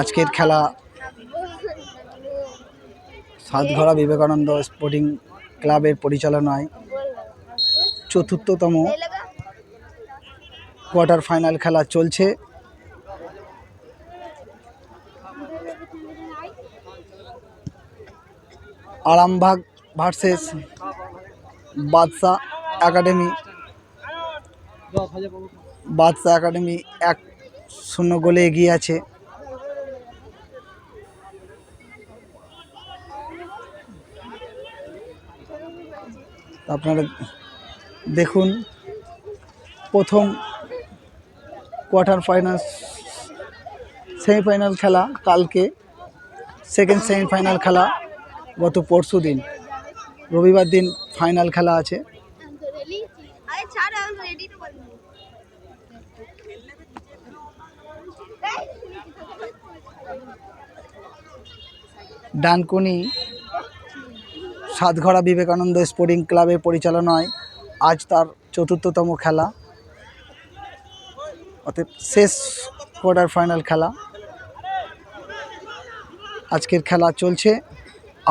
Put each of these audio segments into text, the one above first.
আজকের খেলা সাতঘরা বিবেকানন্দ স্পোর্টিং ক্লাবের পরিচালনায় চতুর্থতম কোয়ার্টার ফাইনাল খেলা চলছে। Arambagh versus Badsha Academy Badsha Academy এক শূন্য গোলে এগিয়ে আছে। আপনারা দেখুন, প্রথম কোয়ার্টার ফাইনাল সেমিফাইনাল খেলা কালকে, সেকেন্ড সেমিফাইনাল খেলা গত পরশু দিন রবিবার দিন ফাইনাল খেলা আছে আরে ছাড় আমি রেডি তো বলি ডানকুনি সাতঘরা বিবেকানন্দ স্পোর্টিং ক্লাবের পরিচালনায় আজ তার চতুর্থতম খেলা। অতএব শেষ কোয়ার্টার ফাইনাল খেলা। আজকের খেলা চলছে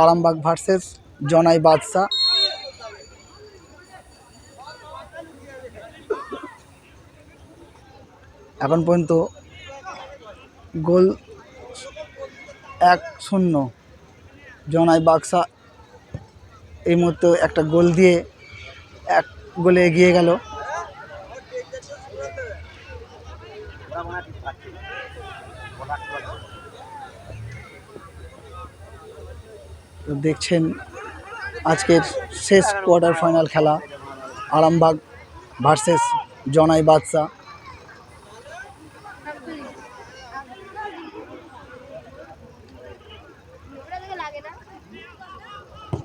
আরামবাগ ভার্সেস জনাই বাদশা। এখন পর্যন্ত গোল এক শূন্য। জনাই বাক্সা এই মুহূর্তে একটা গোল দিয়ে এক গোলে এগিয়ে গেল। দেখছেন আজকের শেষ কোয়ার্টার ফাইনাল খেলা, আরামবাগ ভার্সেস জনাই বাদশা ওটা থেকে লাগে না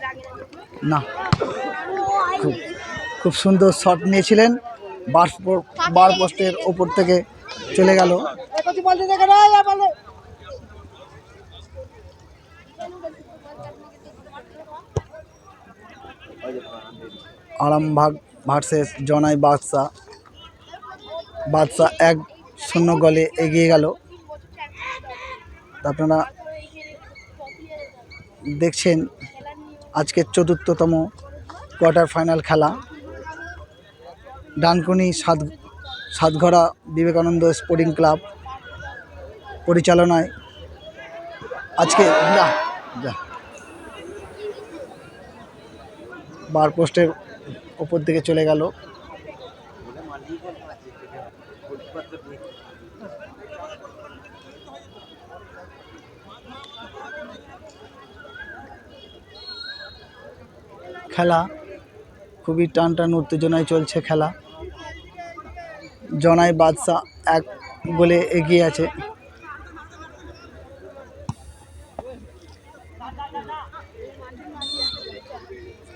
লাগে না, খুব খুব সুন্দর শট নিয়েছিলেন। বার বার পোস্টের ওপর থেকে চলে গেল। আরামবাগ ভার্সেস জনাই বাদশা। বাদশা এক শূন্য গলে এগিয়ে গেল। আপনারা দেখছেন আজকের চতুর্থতম কোয়ার্টার ফাইনাল খেলা। ডানকুনি সাত সাতঘরা বিবেকানন্দ স্পোর্টিং ক্লাব পরিচালনায়। আজকে যা যা। বার পোস্টের ওপর দিকে চলে গেল। খেলা। খুবই টান টান উত্তেজনায় চলছে খেলা। জনাই বাদশা এক গোলে এগিয়ে আছে।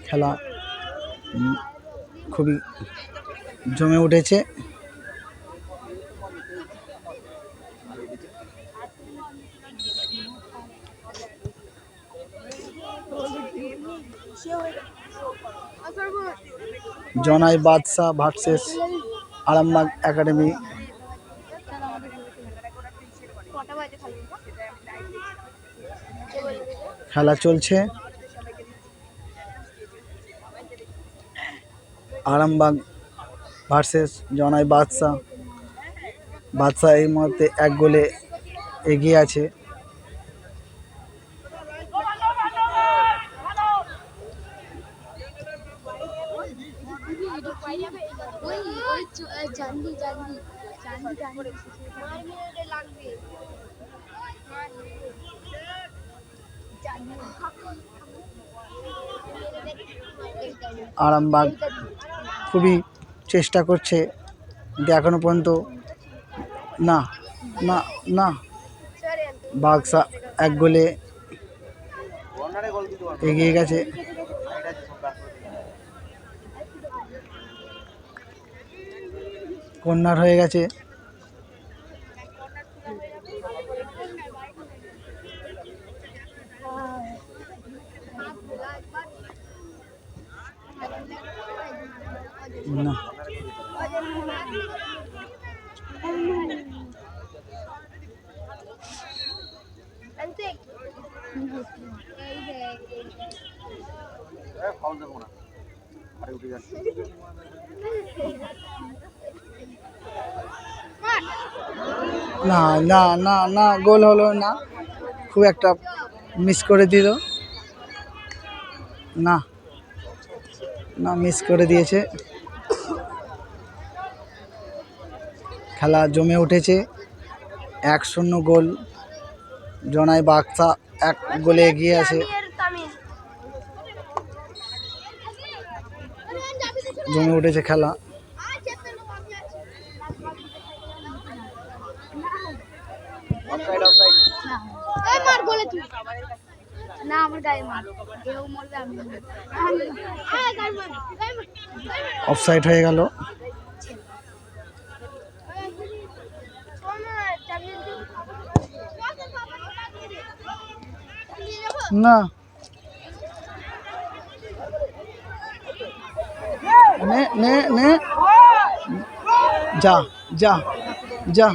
খেলা খুবই জমে উঠেছে। জনাই বাদশা ভার্সেস আরামবাগ একাডেমি। খালি চলছে। আরামবাগ ভার্সেস জনাই বাদশা বাদশাহ এই মুহূর্তে এক গোলে এগিয়ে আছে। আরামবাগ খুবই চেষ্টা করছে, কিন্তু এখনও পর্যন্ত না না না। বাক্সা এক গোলে এগিয়ে গেছে। কন্যার হয়ে গেছে। না। না না না গোল হলো না। খুব একটা মিস করে দিল। না না মিস করে দিয়েছে। খেলা জমে উঠেছে। এক শূন্য গোল। জনাই বাক্সা এক গোলে এগিয়ে আছে। জমে উঠেছে খেলা। না আমার গায়ে মার। অফসাইড হয়ে গেল। না নে নে নে যা যা যা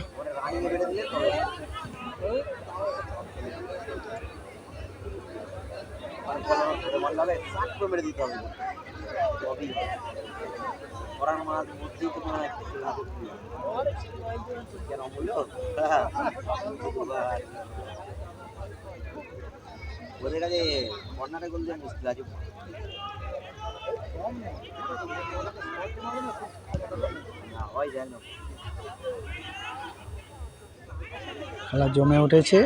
কেন হ্যাঁ। ওদের কাছে কর্নারে গোল মুশকিল আছে। হয় যায় খেলা জমে উঠেছে।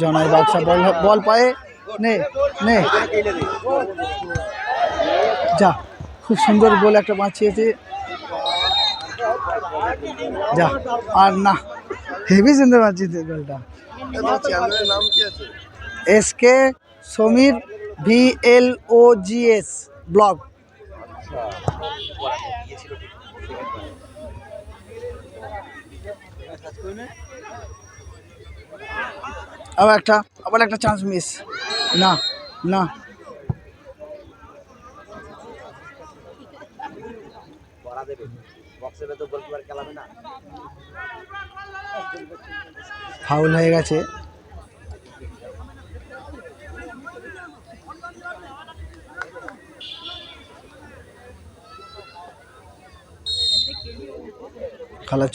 জনাই বাক্সা বল বল পায়ে। নে নে। যা খুব সুন্দর বল একটা বাঁচিয়েছে যা আর না হেভি সুন্দর বাঁচিয়েছে গোলটা। নাম কি আছে? S K Samir, V L O G S, blog. আবার একটা আবার একটা চান্স মিস না না। ফাউল হয়ে গেছে।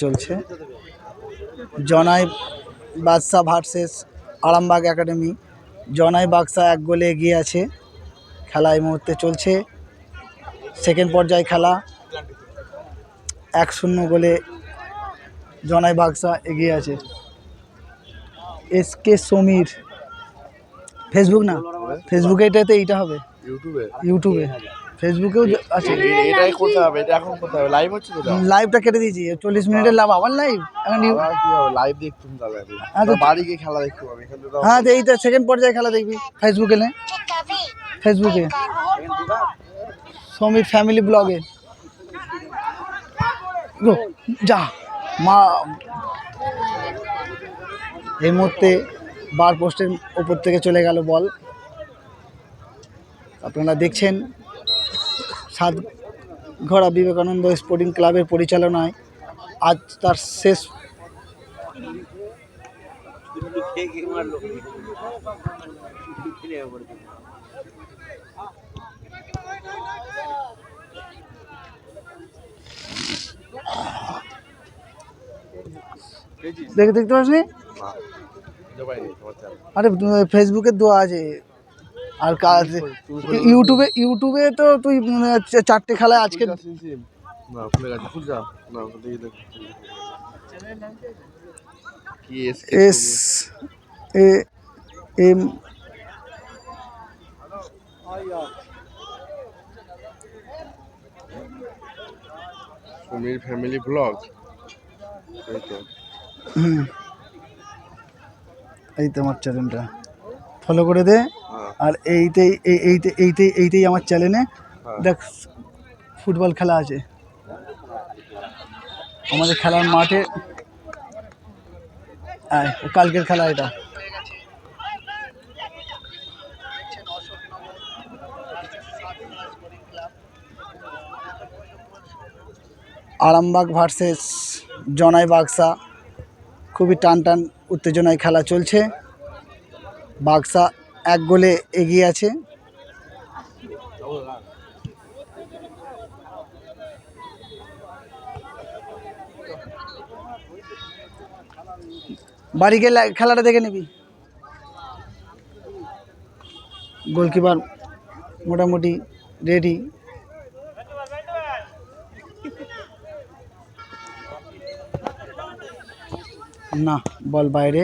চলছে। জনাই বাদশা ভার্সেস আরামবাগ একাডেমি জনাই বাক্সা এক গোলে এগিয়ে আছে। খেলা এই মুহূর্তে চলছে। সেকেন্ড পর্যায়ে খেলা। এক শূন্য গোলে জনাই বাক্সা এগিয়ে আছে। S K Samir. ফেসবুক না? ফেসবুকে এটাতে এইটা হবে। ইউটিউবে। ইউটিউবে। ফেসবুকেও আছে। এটাই করতে হবে এটা এখন করতে হবে। লাইভ হচ্ছে তো লাইভটা কেটে দিয়েছি চল্লিশ মিনিটের লাভ আবার লাইভ এখন হবে? লাইভ দেখতুম তাহলে তো- তো বাড়ি গিয়ে খেলা দেখতে তো হ্যাঁ তো এইটা সেকেন্ড পর্যায়ে খেলা দেখবি ফেসবুকে নে ফেসবুকে সমীর ফ্যামিলি ব্লগে গো যা। মা এই মুহূর্তে বার পোস্টের ওপর থেকে চলে গেল বল আপনারা দেখছেন সাত ঘোড়া বিবেকানন্দ স্পোর্টিং ক্লাবের পরিচালনায় আজ তার শেষ। দেখে দেখতে পাসনি চ্যানেল আরে তুমি ফেসবুকে দেওয়া আছে আর কাজ ইউটিউবে ইউটিউবে তো তুই চা- চারটে খেলায় আজকে S A M Samir family blog? এই তো। আমার চ্যানেলটা। ফলো করে দে। আর এইতেই এই- এইতে এইটাই এইতেই আমার চ্যানেলে। দেখ ফুটবল খেলা আছে। আমাদের খেলার মাঠে কালকের খেলা এটা। আরামবাগ ভার্সেস জনাই বাক্সা খুবই টান টান উত্তেজনায় খেলা চলছে। বাক্সা এক গোলে এগিয়ে আছে। বাড়ি গেলে খেলাটা দেখে নিবি। গোলকিপার মোটামুটি রেডি না, বল বাইরে।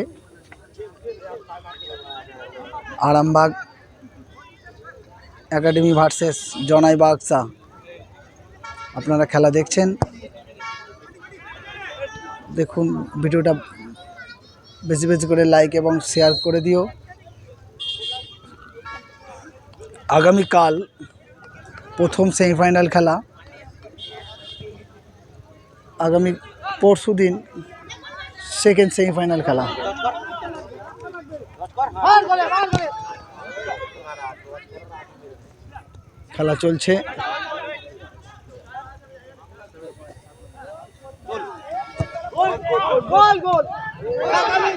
আরামবাগ একাডেমি ভার্সেস জনাই বাগসা আপনারা খেলা দেখছেন। দেখুন, ভিডিওটা বেশি বেশি করে লাইক এবং শেয়ার করে দিও। আগামীকাল প্রথম সেমিফাইনাল খেলা। আগামী পরশু দিন সেকেন্ড সেমিফাইনাল খেলা। খেলা চলছে।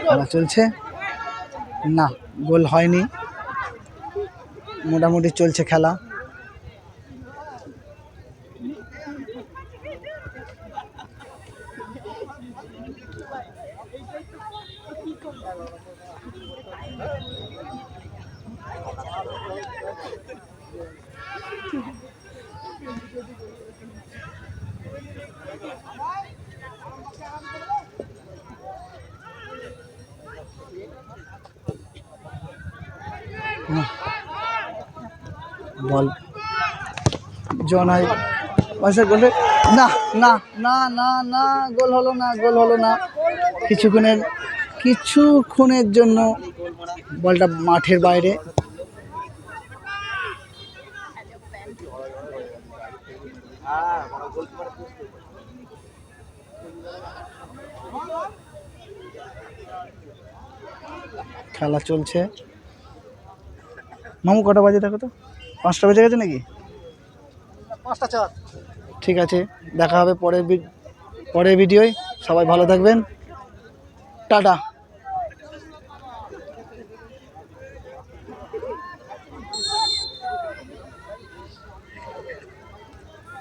খেলা চলছে। না গোল হয়নি। মোটামুটি চলছে খেলা বল জনাই বাসা গোলে। না না না না না, গোল হলো না, গোল হলো না। কিছুক্ষণের কিছুক্ষণের জন্য বলটা মাঠের বাইরে। খেলা চলছে। মামু, কটা বাজে দেখো তো? পাঁচটা বেজে গেছে নাকি? পাঁচটা চার। ঠিক আছে দেখা হবে পরের পরের ভিডিওয়। সবাই ভালো থাকবেন। টাটা।